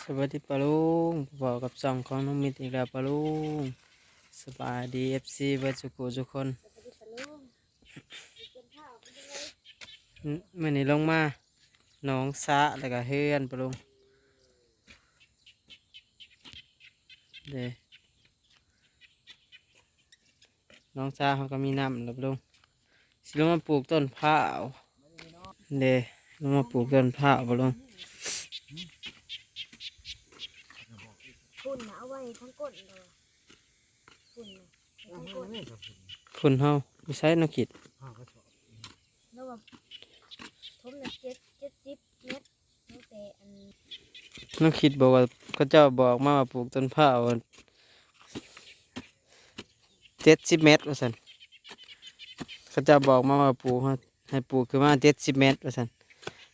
สวัสดีปะลุงบอกกับสองของน้องมิตรอีกแล้วปะลุงสบายดีเอฟซีเบิร์ดสุขุทุกคนเมื่อนี้ลงมาน้องสะแล้วก็เฮือนปะลุงเดน้องสะเขาก็มีน้ำแล้วปะลุงสิลงมาปลูกต้นผ้าเดลงมาปลูกต้นผ้าปะลุง ฝุ่นนะเอาไว้ทั้งก้นเลยฝุ่นนะทั้งก้นคุณเฮาไม่ใช่นักกิจแล้วแบบทมละเจ็ดเจ็ดสิบเมตรตั้งแต่อันนักคิดบอกว่าเขาเจ้าบอกมาว่าปลูกต้นผ้าวเจ็ดสิบเมตรว่าสันเขาเจ้าบอกมาว่าปลูกให้ให้ปลูกคือมาเจ็ดสิบเมตรว่าสัน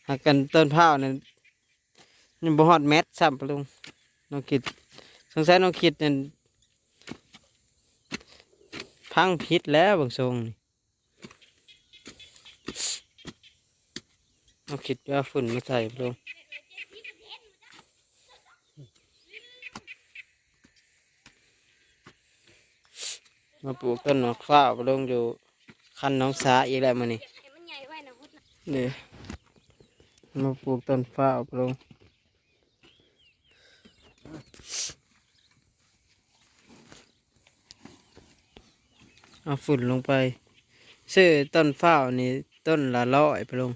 หากกันต้นผ้าวเนี่ยยังบ่ฮอดเมตรซ้ำปะลุงน้องคิด สงสัยน้องคิดเนี่ยพังพิษแล้วบางทรงนี่น้องคิดว่าฝุ่นมาใส่ปะลุงมาปลูกต้นหมากฟ้าวลงอยู่คันน้องสาอีกแล้วมันนี่เห็นมันใหญ่ไว้นะพุทธนี่มาปลูกต้นฟ้าวลง เอาฝุ่นลงไปซื้อต้นฟ้าวนี่ต้นละร้อยไปลง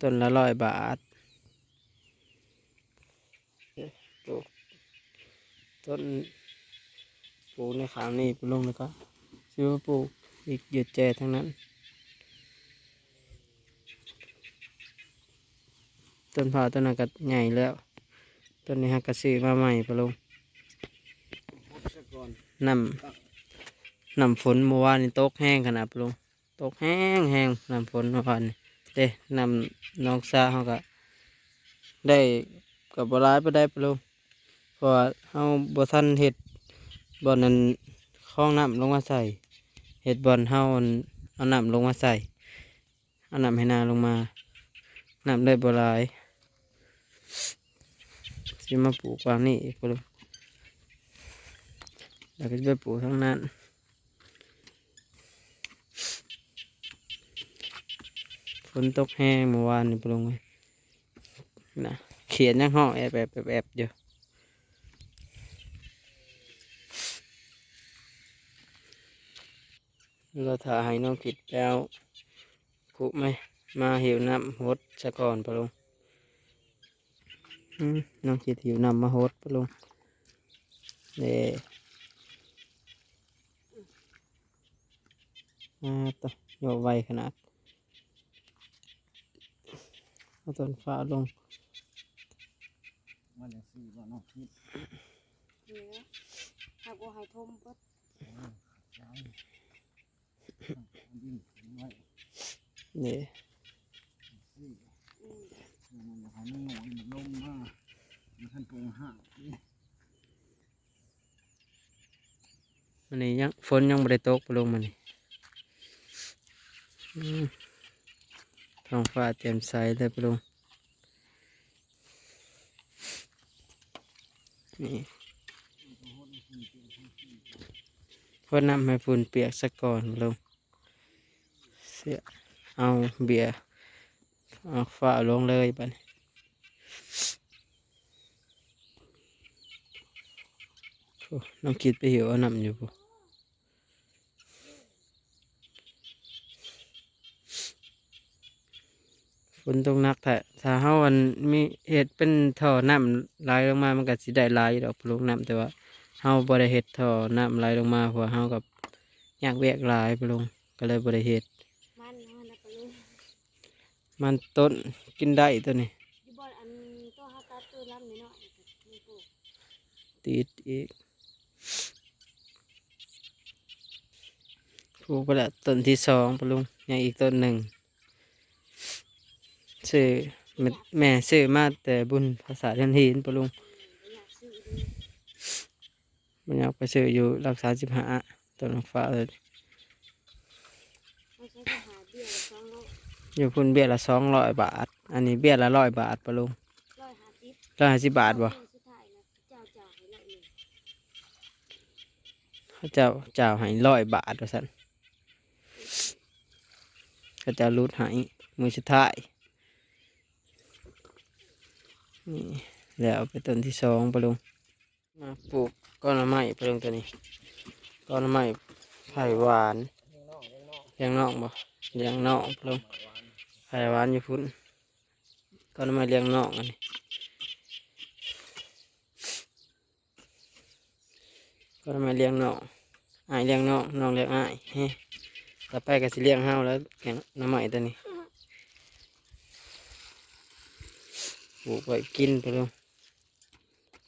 ต้นละร้อยบาทปลูกต้นปลูกในขางนี่ปลูกแล้วก็ซื้อมาปลูกอีกหยุดแจทั้งนั้น ต้นพร้าวต้นนั้นก็ใหญ่แล้ว ต้นนี้ฮะก็ซื้อมาใหม่ปลูกน้ำ น้ำฝนเมื่อวานนี่ตกแห้งขนาดปลูกตกแห้งแห้งน้ำฝนเมื่อวานเด้น้ำน้องซาเขาก็ได้กับบร้ายไปได้ปลูกเพราะว่าเขาบ่ทันเห็ดบอลนั้นคล้องน้ำลงมาใส่เห็ดบอลเฮาอันเอาน้ำลงมาใส่เอาน้ำให้นาลงมาน้ำได้บหลายสิมาปลูกวางนี่อีกปลูกแล้วก็จะไปปลูกทั้งนั้น นตกแห้งเมื่อวานนี่ปลูกไว้นะเขียนยังห้องแอบแอบแอบแอบอยู่เราถ่ายให้น้องผิดแล้วกุไหมมาหิวน้ำฮดซะก่อนปะลุงน้องคิดหิวน้ำมาฮดปะลุงเด้มาต่อโยไวขนาด เอาต้นฟ้าลงมันจะซื้อว่าน้องคิดเหนือหากว่าให้ทมปุ๊บใจดิ้นไว้เด้ซื้อมันจะให้มันหน่อยมันลมมามันท่านปรุงห้างนี่มันนี่ยังฝนยังไม่ได้ตกปลงมันนี่อืม ท้องฟ้าแจ่มใสเลยปะลุงนี่เพื่อนำให้ฝุ่นเปียกสักก่อนลงเสียเอาเบียร์เอาฝ้าลงเลยบัดนโอ้น้องคิดไปหิวเอาน้ำอยู่ปุ๊ นตกหนักแต่ถ้าเฮาอันมีเห็ดเป็นท่อน้ำไหลลงมามันก็สิได้ไหลายอยู่ดอกปลูกน้ำแต่ว่าเฮาบ่ได้เห็ดท่อน้ำไหลลงมาเพราะว่าเฮากับอยากเวียกหลายปลูกก็เลยบ่ได้เห็ดมันมันนะปลงมันต้นกินได้ตัวนี้ติดหน่อยมีปลูกติดอีกปลูกไปแล้วต้นที่สองปลุงยังอีกต้นหนึ่ง ซื้อแม่แม่ซื้อมาแต่บุญภาษาเทียนหินปลุงมันอยากไปซื้ออยู่รักษาสิบห้าต้นฟ้าเลยไม่ใช่ไปหาเละสองร้อยอยู่พุ่นเบี้ยละสองร้อยบาท อันนี้เบี้ยละร้อยบาทปลุงร้อยห้าสิบร้อยห้าสิบบาทบ่สุดท้ายนะเจ้าจ่ายให้เราเองเขาเจ้าเจ้าให้ร้อยบาทว่าซั่นเขาเจ้ารูดให้มือสุดท้าย นี่แล้วไปต้นที่สองปลุงมาปลูกก้อนละไม้ปลุงตัวนี้ก้อนละไม้ไผ่หวานเลี้ยงนอกบ่เลี้ยงนอกปลุงไผ่หวานอยู่พุ่นก้อนละไม้เลี้ยงนอกอันนี้ก้อนละไม้เลี้ยงนอกอ้ายเลี้ยงนอกน้องเลี้ยงอ้ายเฮ้ต่อไปก็สิเลี้ยงเฮาแล้วแกงน้ำไม้ตัวนี้ ลูกไว้กินไปเลย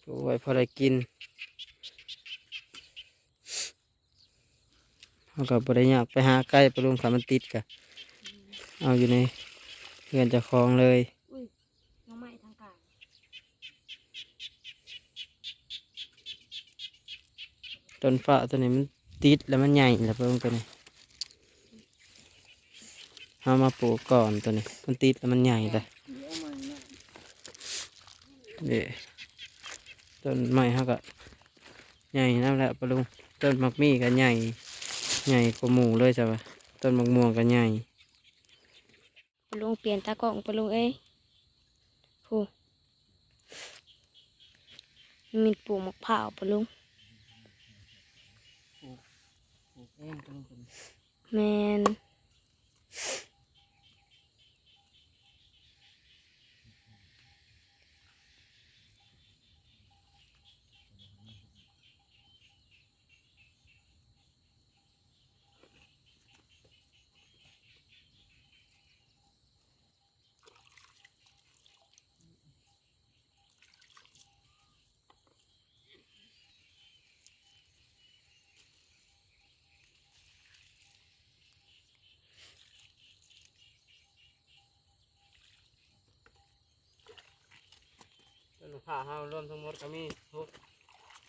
ปลูกไว้พอได้กินเขาก็บริยากไปหาใกล้ไปลุงขามันติดกะเอาอยู่ในเพื่อนเจะคลองเลยอุ้ยน้องไม้ทางกลางต้นฟ้าตัวนี้มันติดแล้วมันใหญ่แล้วไปลุงตัวนี้เอามาปลูกก่อนตัวนี้ มันติดแล้วมันใหญ่เลย เดี๋ยวมันเนี่ย เดี๋ยวต้นไม้เขาก็ใหญ่นั่นแหละปะลุงต้นมักมี่ก็ใหญ่ใหญ่กว่าหมู่เลยจ้ะวะต้นมักม่วงก็ใหญ่ปลุงเปลี่ยนตากล้องปลุงเอ้ยผู้มีปลูกมะพร้าวปลุงปลูกเองปะลุงคนแมน ต้น ผ้าเฮารวมทั้งหมดก็มีหก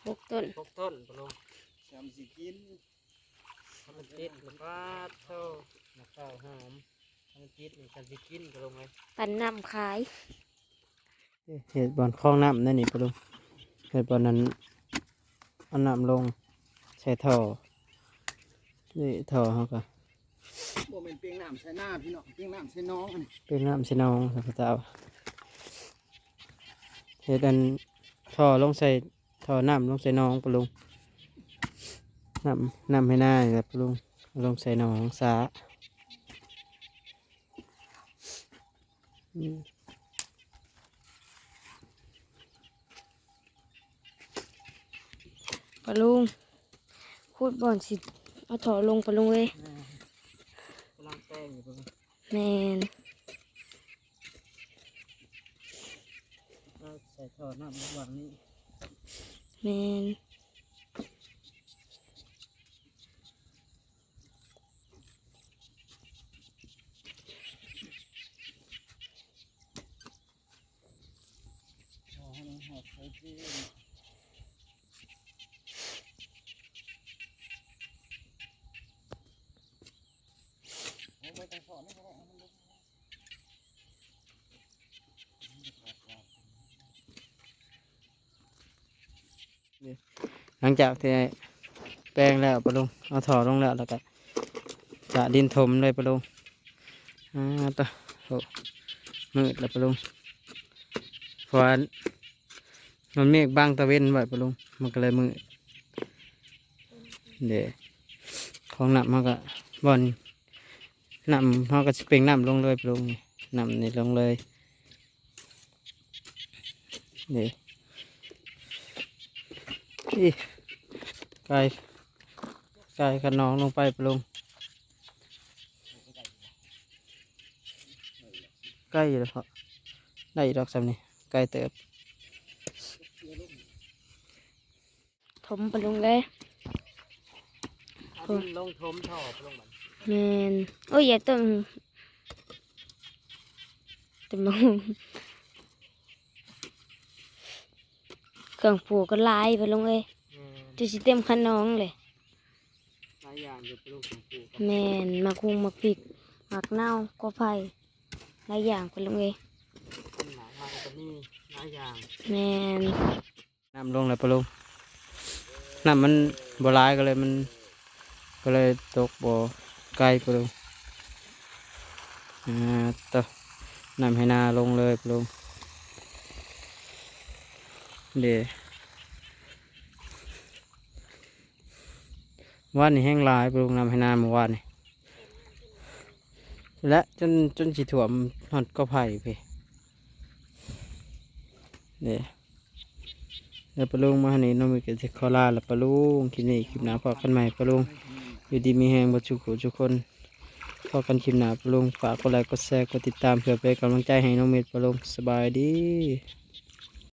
หกต้นหกต้นปะลุงจำสิกินถ้ามันติดมันก็เท่าหนักข้าวหอมถ้ามันติดมันกันสิกินปะลุงไงปั่นน้ำขายเห็ดบอลคลองน้ำนั่นนี่ปะลุงเห็ดบอลนั้นเอาน้ำลงใส่ท่อนี่ท่อเขาก็บ่เป็นเปียงน้ำใส่หน้าพี่น้องเปียงน้ำใส่น้องอันนี้เป็นน้ำใส่นองครับพระเจ้า เห็ดอันท่อลงใส่ท่อน้ำลงใส่นองปะลุงน้ำน้ำให้หน้านี่แหละปะลุงเอาลงใส่นองสาอืมปลุงพูดบ่อนสิเอาถอลงปลุงเอ้ยกำลังแป้งอยู่ปะลุงแมน เอาใส่ท่อน้ำระหว่างนี้แมนเอาให้มันหอดใส่ที่เอาไปตั้งสอนนี่ก็ได้เอามัน หลังจากที่แป้งแล้วปลงเอาถอลงแล้วแล้วก็จะดินถมเลยปลงอ่าต่อโอ้มืดแล้วปลงเพราะว่ามันเมฆบังตะเวนไว้ปลงมันก็เลยมืดเดี๋ยวของหน้ำมันก็บอลน้ำมันก็สเปล่งน้ำลงเลยปะลุงน้ำนี่ลงเลยเดี๋ยว อีไก่ไก่กับน้องลงไปปรุงใกล้อยู่แล้วครับได้อีกดอกสำนี่ไก่เติบถมปลุงเลยลงทมท่อปรุงมันแมนโอ้ยอย่าต้นต้นมะฮุง เครื่องปลูกก็หลายปลุงเอ้ยจะสิเต็มคันน้องเลยหลายอย่างอยู่ปรุงของปูแมนหมักฮุงหมักพริกหมักเน่าก็ไผ่หลายอย่างปลุงเอ้ยหนามาก็มีหลายอย่างแมนน้ำลงแล้วปะลุงน้ำมันบ่ร้ายก็เลยมันก็เลยตกบ่ไกลปะลุงอ่าต่อน้ำให้นาลงเลยปะลุง เดววันนี้แห้งลายปะลุงน้ำให้นาเมื่อวานนี่และจนจนสิถ่วมหอดก็ไผ่ไปเดี๋ยวแล้วปลุงมาหานี่น้องมีกิจขอลาแล้วปลุงคลิปนี้คลิปหน้าพอกันใหม่ปลุงอยู่ดีมีแหงบัจุกุทุกคนพอกันคลิปหน้าปลุงฝากกดไลค์กดแชร์กดติดตามเพื่อเป็นกำลังใจให้น้องเมดปลุงสบายดี